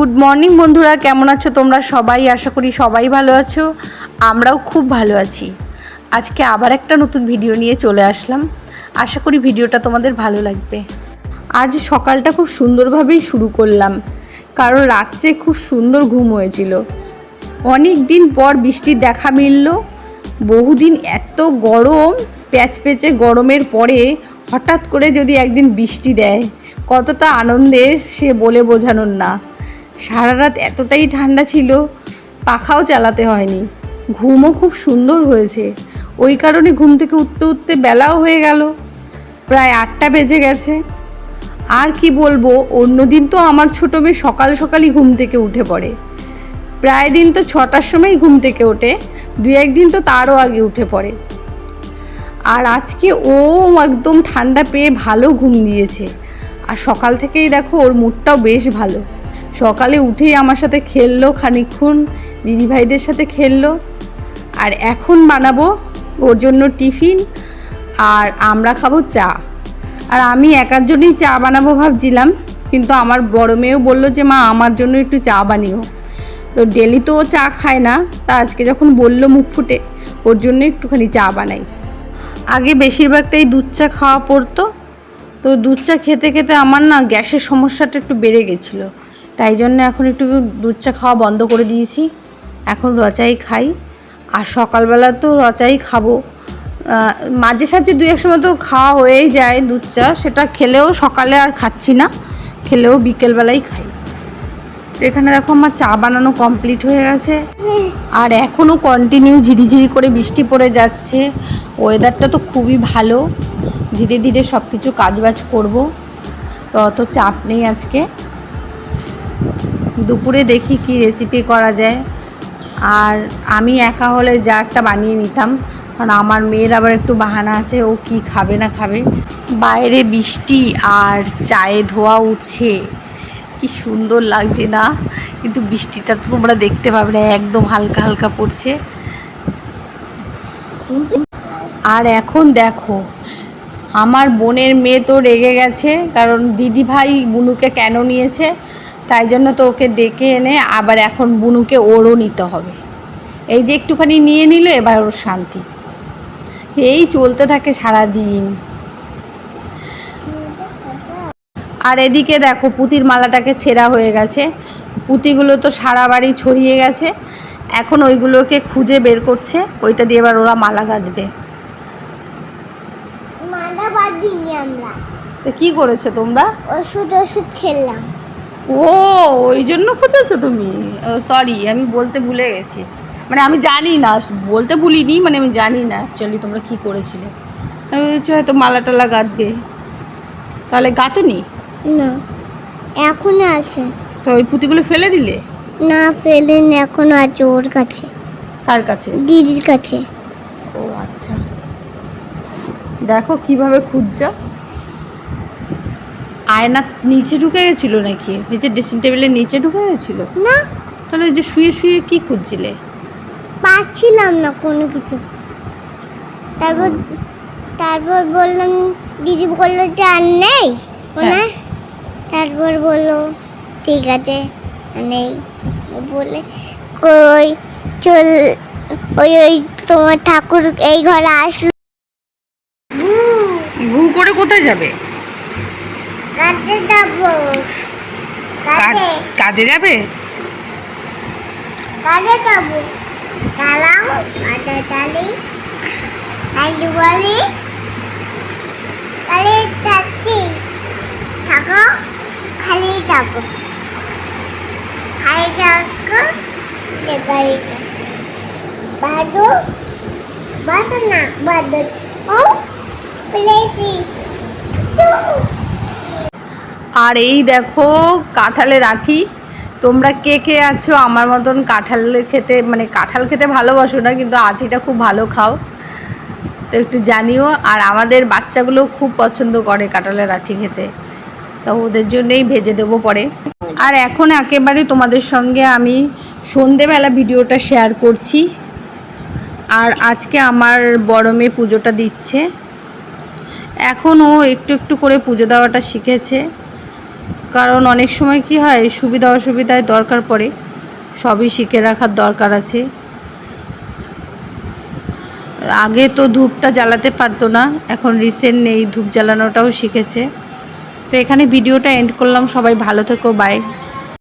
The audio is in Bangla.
গুড মর্নিং বন্ধুরা। কেমন আছো তোমরা সবাই? আশা করি সবাই ভালো আছো। আমরাও খুব ভালো আছি। আজকে আবার একটা নতুন ভিডিও নিয়ে চলে আসলাম। আশা করি ভিডিওটা তোমাদের ভালো লাগবে। আজ সকালটা খুব সুন্দরভাবেই শুরু করলাম। কারণ রাত্রে খুব সুন্দর ঘুম হয়েছিল। অনেক দিন পর বৃষ্টির দেখা মিলল। বহুদিন এত গরম, প্যাচ পেঁচে গরমের পরে হঠাৎ করে যদি একদিন বৃষ্টি দেয়, কতটা আনন্দের সে বলে বোঝানোর না। সারা রাত এতটাই ঠান্ডা ছিল, পাখাও চালাতে হয়নি। ঘুমও খুব সুন্দর হয়েছে। ওই কারণে ঘুম থেকে উঠতে উঠতে বেলাও হয়ে গেল। প্রায় আটটা বেজে গেছে। আর কি বলব, অন্যদিন তো আমার ছোটো মেয়ে সকাল সকালই ঘুম থেকে উঠে পড়ে। প্রায় দিন তো ছটার সময় ঘুম থেকে ওঠে দু একদিন তো তারও আগে উঠে পড়ে। আর আজকে ও একদম ঠান্ডা পেয়ে ভালো ঘুম দিয়েছে। আর সকাল থেকেই দেখো ওর মুডটাও বেশ ভালো। সকালে উঠেই আমার সাথে খেললো খানিকক্ষণ, দিদিভাইদের সাথে খেললো। আর এখন বানাবো ওর জন্য টিফিন আর আমরা খাব চা। আর আমি একার জন্যই চা বানাবো ভাবছিলাম, কিন্তু আমার বড় মেয়েও বলল যে, মা, আমার জন্য একটু চা বানিও। তো ডেলি তো ও চা খায় না, তা আজকে যখন বলল মুখ ফুটে, ওর জন্য একটুখানি চা বানাই। আগে বেশিরভাগটাই দুধ চা খাওয়া পড়তো। তো দুধ চা খেতে খেতে আমার না গ্যাসের সমস্যাটা একটু বেড়ে গেছিল। তাই জন্য এখন একটু দুধ চা খাওয়া বন্ধ করে দিয়েছি। এখন রচাই খাই। আর সকালবেলা তো রচাই খাব। মাঝে সাঝে দু এক সময় তো খাওয়া হয়েই যায় দুধ চা। সেটা খেলেও সকালে আর খাচ্ছি না। খেলেও বিকেলবেলাই খাই। এখানে দেখো আমার চা বানানো কমপ্লিট হয়ে গেছে। আর এখনও কন্টিনিউ ঝিরিঝিরি করে বৃষ্টি পড়ে যাচ্ছে। ওয়েদারটা তো খুবই ভালো। ধীরে ধীরে সব কিছু কাজবাজ করব। তো অত চাপ নেই আজকে। দুপুরে দেখি কি রেসিপি করা যায়। আর আমি একা হলে যা একটা বানিয়ে নিতাম, কারণ আমার মেয়ের আবার একটু বাহানা আছে, ও কি খাবে না খাবে। বাইরে বৃষ্টি আর চায়ে ধোয়া উঠছে। কি সুন্দর লাগছে না? কিন্তু বৃষ্টিটা তো তোমরা দেখতে পাবে না, একদম হালকা হালকা পড়ছে। আর এখন দেখো, আমার বোনের মেয়ে তো রেগে গেছে, কারণ দিদি ভাই বুনুকে কেন নিয়েছে? তাই জন্য তো ওকে ডেকে এনে আবার এখন বুনুকে ওরও নিতে হবে। এই যে একটুখানি নিয়ে নিল এবার ওর শান্তি। এই চলতে থাকে সারা দিন আর এদিকে দেখো পুতির মালাটাকে ছেঁড়া হয়ে গেছে। পুঁতিগুলো তো সারা বাড়ি ছড়িয়ে গেছে। এখন ওইগুলোকে খুঁজে বের করছে। ওইটা দিয়ে এবার ওরা মালা গাঁথবে তো কি করেছ তোমরা? ওষুধ ওষুধ খেললাম ও ওই জন্য খুঁজেছো তুমি? সরি আমি বলতে ভুলে গেছি। মানে আমি জানি না বলতে ভুলিনি মানে আমি জানি না অ্যাকচুয়ালি তোমরা কি করেছিলে। আমি ভেবেছি হয়তো মালা টালা গাঁথবে তাহলে গাঁথনি? না এখন আছে। তো ওই পুঁতিগুলো ফেলে দিলে? না ফেলেন এখন আছে ওর কাছে। কার কাছে? দিদির কাছে। ও আচ্ছা। দেখো কীভাবে খুঁজছ। আয়না নিচে ঢুকে গেছিল নাকি? নিচে ড্রেসিং টেবিলের নিচে ঢুকে গেছিল? না। তাহলে ওই যে শুয়ে শুয়ে কি খুঁজছিলে? পাচ্ছিলাম না কোনো কিছু। তারপর তারপর বললাম দিদি বলল যে আর নেই? মনে তারপর বলল ঠিক আছে নেই। বলে কই চল ওই ওই তোমার ঠাকুর এই ঘরে আসলো। ঘু করে কোথায় যাবে? কাজে যাব। কাজে কাজে যাবে? কাজে যাব। দাঁড়াও কাজে ডালি আজ বলি। কালে যাচ্ছি। থাকো খালি থাকো। খালি থাকো গাড়ি বাদু বাদু না বাদু। ও প্লেসি আর এই দেখো কাঁঠালের আঠি। তোমরা কে কে আছো আমার মতন কাঁঠাল খেতে মানে কাঁঠাল খেতে ভালোবাসো না, কিন্তু আঠিটা খুব ভালো খাও। তো একটু জানিও, আর আমাদের বাচ্চাগুলো খুব পছন্দ করে কাঁঠালের আঠি খেতে। তো ওদের জন্যই ভেজে দেবো পরে। আর এখন একেবারে তোমাদের সঙ্গে আমি সন্ধেবেলা ভিডিওটা শেয়ার করছি। আর আজকে আমার বড় মেয়ে পুজোটা দিচ্ছে। এখন ও একটু একটু করে পুজো দেওয়াটা শিখেছে। কারণ অনেক সময় কি হয়, সুবিধা অসুবিধায় দরকার পড়ে, সবই শিখে রাখার দরকার আছে। আগে তো ধূপটা জ্বালাতে পারতো না, এখন রিসেন্ট নেই ধূপ জ্বালানোটাও শিখেছে। তো এখানে ভিডিওটা এন্ড করলাম, সবাই ভালো থেকো, বাই।